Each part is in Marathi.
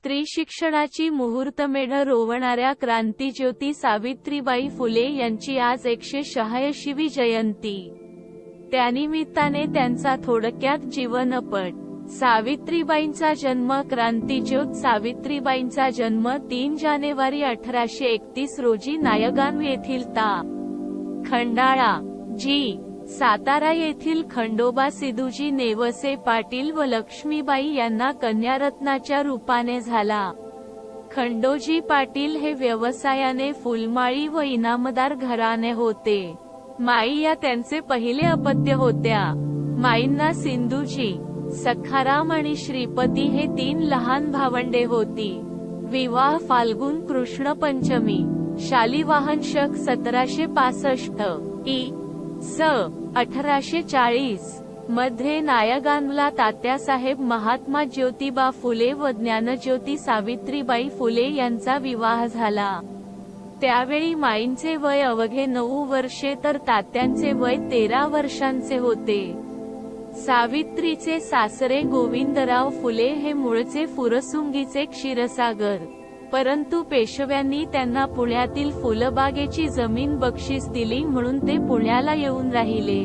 स्त्री शिक्षणाची मुहूर्तमेढ रोवणाऱ्या क्रांतीज्योती सावित्रीबाई फुले यांची आज एकशे शहाऐंशीवी जयंती. त्यानिमित्ताने त्यांचा थोडक्यात जीवनपट. सावित्रीबाईंचा जन्म क्रांतीज्योत सावित्रीबाईंचा जन्म तीन जानेवारी अठराशे एकतीस रोजी नायगाव येथील ता. खंडाळा. जी. सातारा येथील खंडोबा सिधूजी नेवसे पाटील व लक्ष्मीबाई यांना कन्यारत्नाच्या रूपाने झाला. खंडोजी पाटील हे व्यवसायाने फुलमाळी व इनामदार घराणे होते. माई या त्यांचे पहिले अपत्य होत्या. माईंना सिंधूजी सखाराम आणि श्रीपती हे तीन लहान भावंडे होती. विवाह फाल्गुन कृष्ण पंचमी शालिवाहन शक सतराशे पासष्ट इ स अठराशे चाळीसमध्ये नायगानला तात्यासाहेब महात्मा ज्योतिबा फुले व ज्ञानज्योती सावित्रीबाई फुले यांचा विवाह झाला. त्यावेळी माईंचे वय अवघे नऊ वर्षे तर तात्यांचे वय तेरा वर्षांचे होते. सावित्रीचे सासरे गोविंदराव फुले हे मूळचे फुरसुंगीचे क्षीरसागर. परंतु पेशव्यांनी त्यांना पुण्यातील फुलबागेची जमीन बक्षीस दिली म्हणून ते पुण्याला येऊन राहिले.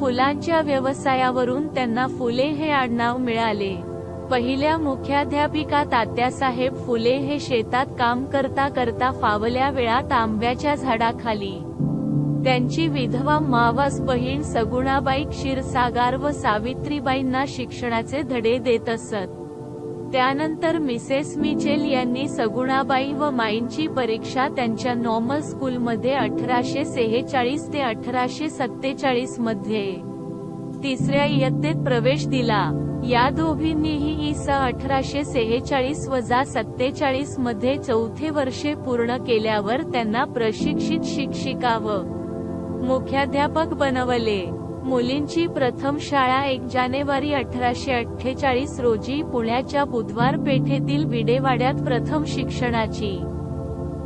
फुलांच्या व्यवसायावरून त्यांना फुले हे आडनाव मिळाले. पहिल्या मुख्याध्यापिका तात्यासाहेब फुले हे शेतात काम करता करता फावल्या वेळात आंब्याच्या झाडाखाली. त्यांची विधवा मावास बहीण सगुणाबाई क्षीरसागार व सावित्रीबाईंना शिक्षणाचे धडे देत असत. त्यानंतर मिसेस मिचेल यांनी सगुणाबाई व माईंची परीक्षा त्यांच्या नॉर्मल स्कूलमध्ये अठराशे सेहेचाळीस ते अठराशे सत्तेचाळीसमध्ये. तिसऱ्या इयत्तेत प्रवेश दिला. या दोघींनीही इ स अठराशे सेहेचाळीस वजा सत्तेचाळीसमध्ये चौथे वर्षे पूर्ण केल्यावर त्यांना प्रशिक्षित शिक्षिका व मुख्याध्यापक बनवले. मुलींची प्रथम शाळा एक जानेवारी अठराशे अठ्ठेचाळीस रोजी पुण्याच्या बुधवार पेठेतील विडेवाड्यात प्रथम शिक्षणाची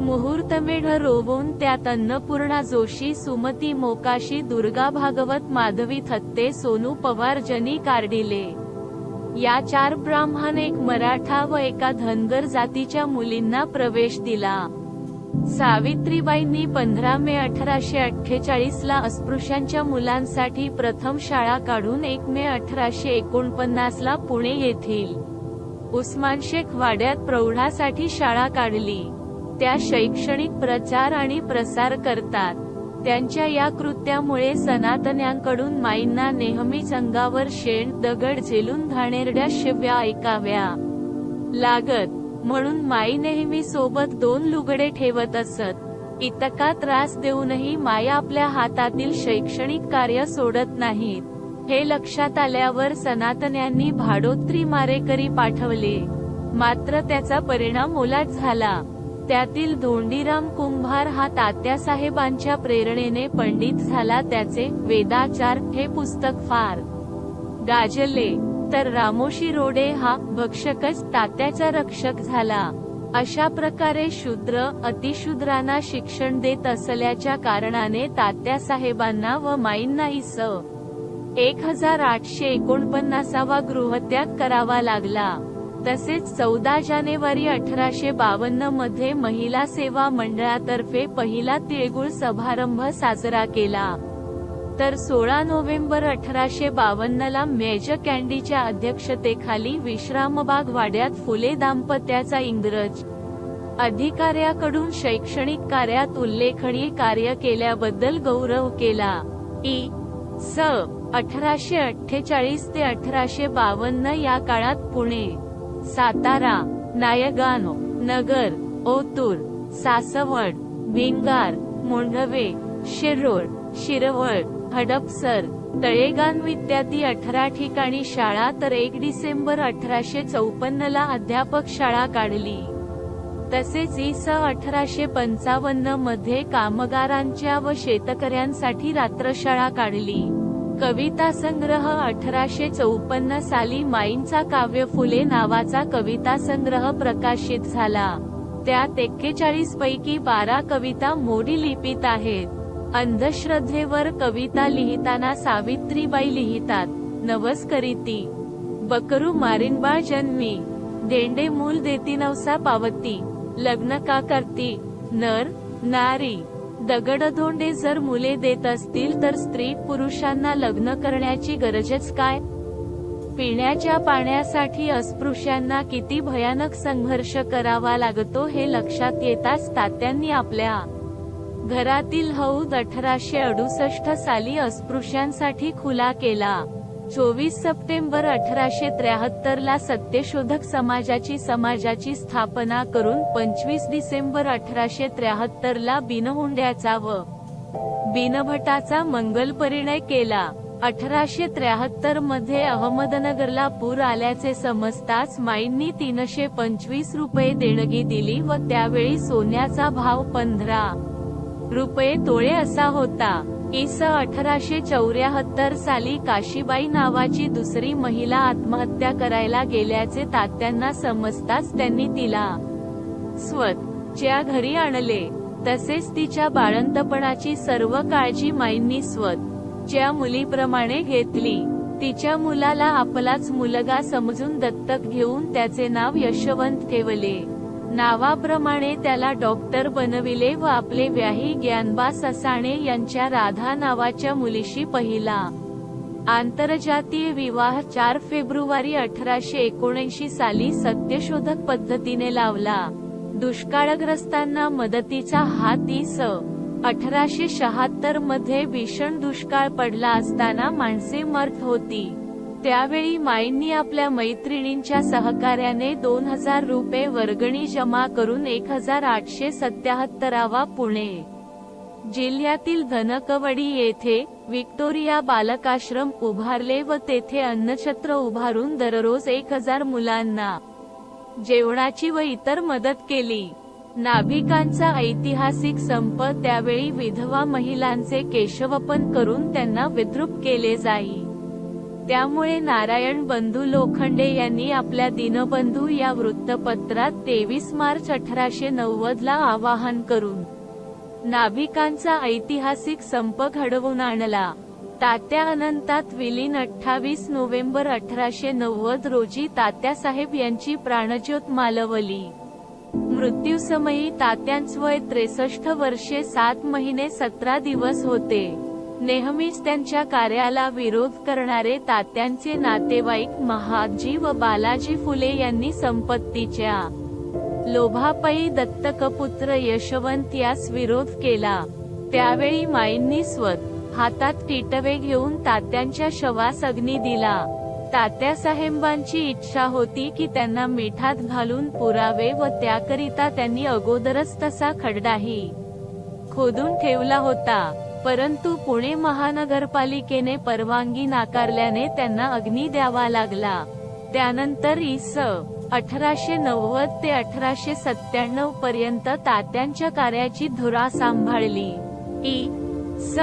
मुहूर्तमेढ रोवून त्यात अन्नपूर्णा जोशी सुमती मोकाशी दुर्गा भागवत माधवी थत्ते सोनू पवार जनी कार्डिले या चार ब्राह्मण एक मराठा व एका धनगर जातीच्या मुलींना प्रवेश दिला. सावित्रीबाईंनी पंधरा मे अठराशे अठ्ठेचाळीस ला अस्पृश्यांच्या मुलांसाठी प्रथम शाळा काढून एक मे अठराशे एकोणपन्नास ला पुणे येथील उस्मान शेख वाड्यात प्रौढासाठी शाळा काढली. त्या शैक्षणिक प्रचार आणि प्रसार करतात. त्यांच्या या कृत्यामुळे सनातन्यांकडून माईंना नेहमीच अंगावर शेण दगड झेलून घाणेरड्या शिव्या ऐकाव्या लागत म्हणून माई नेहमी सोबत दोन लुगडे ठेवत असत. इतका त्रास देऊनही माया आपल्या हातातील शैक्षणिक कार्य सोडत नाहीत. हे लक्षात आल्यावर सनातन्यांनी भाडोत्री मारेकरी पाठवले. मात्र त्याचा परिणाम ओलाट झाला. त्यातील धोंडीराम कुंभार हा तात्यासाहेबांच्या प्रेरणेने पंडित झाला त्याचे वेदाचार हे पुस्तक फार. गाजले. तर रामोशी रोडे हा भक्षकच तात्याचा रक्षक झाला. अशा प्रकारे शूद्र अतिशूद्रांना शिक्षण देत असल्याच्या कारणाने तात्यासाहेबांना व माईंना इस. एक हजार आठशे एकोणपन्नासावा गृहत्याग करावा लागला. तसेच चौदा जानेवारी अठराशे बावन्नमध्ये महिला सेवा मंडळातर्फे पहिला तिळगुळ समारंभ साजरा केला. तर सोळा नोव्हेंबर अठराशे बावन्नला मेजर कॅन्डीच्या अध्यक्षतेखाली विश्रामबाग वाड्यात फुले दाम्पत्याचा इंग्रज अधिकाऱ्याकडून शैक्षणिक कार्यात उल्लेखनीय कार्य केल्याबद्दल गौरव केला. इ स. अठराशे अठ्ठेचाळीस ते अठराशे बावन्न या काळात पुणे सातारा नायगानो नगर ओतूर सासवड भिंगार मोंढवे शिरोळ शिरवळ हडपसर तळेगान इत्यादी अठरा ठिकाणी शाळा तर एक डिसेंबर अठराशे चौपन्न ला अध्यापक शाळा काढली. तसेच इस स अठराशे पंचावन्नमध्ये कामगारांच्या व शेतकऱ्यांसाठी रात्रशाळा काढली. कविता संग्रह अठराशे चौपन्न साली माईंचा काव्य फुले नावाचा कविता संग्रह प्रकाशित झाला. त्यात एक्केचाळीस पैकी बारा कविता मोडी लिपीत आहेत. अंधश्रद्धेवर कविता लिहिताना सावित्रीबाई लिहितात नवस करीती बकरू मारिनबाळ जन्मी. देंडे मूल देती नवसा पावती. लग्न का करती? नर नारी. दगडधोंडे जर मुले देत असतील तर स्त्री पुरुषांना लग्न करण्याची गरजच काय? पिण्याच्या पाण्यासाठी अस्पृश्यांना किती भयानक संघर्ष करावा लागतो हे लक्षात येताच तात्यांनी आपल्या घरातील हौद अठराशे अडुसष्ट साली अस्पृश्यांसाठी खुला केला. चोवीस सप्टेंबर अठराशे त्र्याहत्तर ला सत्यशोधक समाजाची समाजाची स्थापना करून पंचवीस डिसेंबर अठराशे त्र्याहत्तर ला बिनहुंड्याचा व बिनभटाचा मंगल परिणय केला. अठराशे त्र्याहत्तरमध्ये अहमदनगरला पूर आल्याचे समजताच माईंनी तीनशे पंचवीस रुपये देणगी दिली व त्यावेळी सोन्याचा भाव पंधरा रुपये तोळे असा होता. इस अठराशे चौऱ्याहत्तर साली काशीबाई नावाची दुसरी महिला आत्महत्या करायला गेल्याचे तात्यांना समजताच त्यांनी तिला स्वत च्या घरी आणले. तसेच तिच्या बाळंतपणाची सर्व काळजी माईंनी स्वत च्या मुलीप्रमाणे घेतली. तिच्या मुलाला आपलाच मुलगा समजून दत्तक घेऊन त्याचे नाव यशवंत ठेवले. नावाप्रमाणे त्याला डॉक्टर बनविले व आपले व्याही ज्ञानबा ससाणे यांच्या राधा नावाच्या मुलीशी पहिला. आंतरजातीय विवाह चार फेब्रुवारी अठराशे एकोणऐंशी साली सत्यशोधक पद्धतीने लावला. दुष्काळग्रस्तांना मदतीचा हात तीस अठराशे शहात्तरमध्ये भीषण दुष्काळ पडला असताना माणसे मरत होती. त्यावेळी माईंनी आपल्या मैत्रिणींच्या सहकार्याने दोन हजार रुपये वर्गणी जमा करून एक हजार आठशे सत्याहत्तरावा पुणे जिल्ह्यातील धनकवडी येथे विक्टोरिया बालकाश्रम उभारले व तेथे अन्नछत्र उभारून दररोज एक हजार मुलांना जेवणाची व इतर मदत केली. नाभिकांचा ऐतिहासिक संप त्यावेळी विधवा महिलांचे केशवपन करून त्यांना विद्रुप केले जाई. त्यामुळे नारायण बंधू लोखंडे यांनी आपल्या दिनबंधू या वृत्तपत्रात तेवीस मार्च अठराशे नव्वद ला आवाहन करून नाभिकांचा ऐतिहासिक संप घडवून आणला. तात्या अनंतात विलीन अठ्ठावीस नोव्हेंबर अठराशे नव्वद रोजी तात्यासाहेब यांची प्राणज्योत मालवली मृत्यूसमयी तात्यांच वय त्रेसष्ट वर्षे सात महिने सतरा दिवस होते. नेहमीच त्यांच्या कार्याला विरोध करणारे तात्यांचे नातेवाईक महाजी व बालाजी फुले यांनी संपत्तीच्या लोभापायी दत्तकपुत्र यशवंत यास विरोध केला. त्यावेळी माईंनी स्वत हातात टिटवे घेऊन तात्यांच्या शवास अग्नी दिला. तात्या साहेबांची इच्छा होती की त्यांना मिठात घालून पुरावे व त्याकरिता त्यांनी अगोदरच तसा खड्डाही खोदून ठेवला होता. परंतु पुणे महानगरपालिकेने परवानगी नाकारल्याने त्यांना अग्नी द्यावा लागला. त्यानंतर इस अठराशे नव्वद ते अठराशे सत्त्याण्णव पर्यंत तात्यांच्या कार्याची धुरा सांभाळली. ई स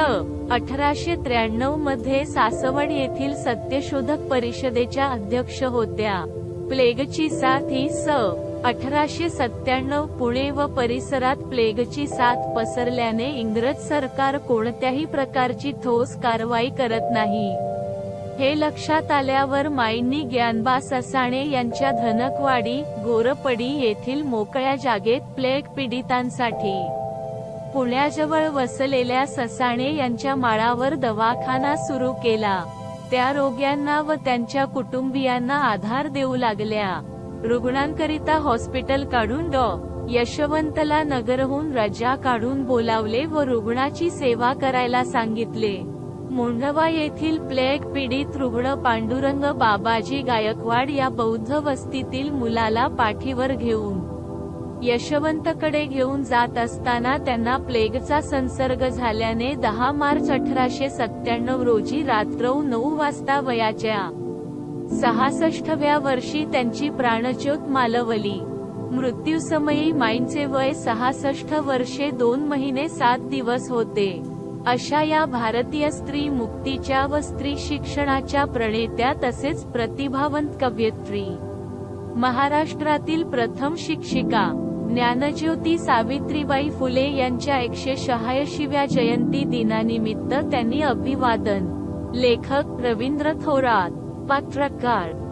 अठराशे त्र्याण्णवमध्ये सासवड येथील सत्यशोधक परिषदेच्या अध्यक्ष होत्या. प्लेगची साथ ही स अठराशे सत्त्याण्णव पुणे व परिसरात प्लेगची साथ पसरल्याने इंग्रज सरकार कोणत्याही प्रकारची ठोस कारवाई करत नाही. हे लक्षात आल्यावर माईंनी ज्ञानबा ससाणे यांच्या धनकवाडी गोरपडी येथील मोकळ्या जागेत प्लेग पीडितांसाठी. पुण्याजवळ वसलेल्या ससाणे यांच्या माळावर दवाखाना सुरू केला. त्या रोग्यांना व त्यांच्या कुटुंबियांना आधार देऊ लागल्या. रुग्णांकरिता हॉस्पिटल काढून डॉ. यशवंतला नगरहून रजा काढून बोलावले व रुग्णाची सेवा करायला सांगितले. मोंढवा येथील प्लेग पीडित रुग्ण पांडुरंग बाबाजी गायकवाड या बौद्ध वस्तीतील मुलाला पाठीवर घेऊन यशवंतकडे घेऊन जात असताना त्यांना प्लेगचा संसर्ग झाल्याने दहा मार्च अठराशे सत्त्याण्णव रोजी रात्र नऊ वाजता वयाच्या सहासष्टव्या वर्षी त्यांची प्राणज्योत मालवली. मृत्यूसमयी माईंचे वय सहासष्ट वर्षे दोन महिने सात दिवस होते. अशा या भारतीय स्त्री मुक्तीच्या व स्त्री शिक्षणाच्या प्रणेत्या तसेच प्रतिभावंत कवयित्री. महाराष्ट्रातील प्रथम शिक्षिका ज्ञानज्योती सावित्रीबाई फुले यांच्या एकशे शहाऐंशीव्या जयंती दिनानिमित्त त्यांनी अभिवादन. लेखक रवींद्र थोरात. Bhattrakar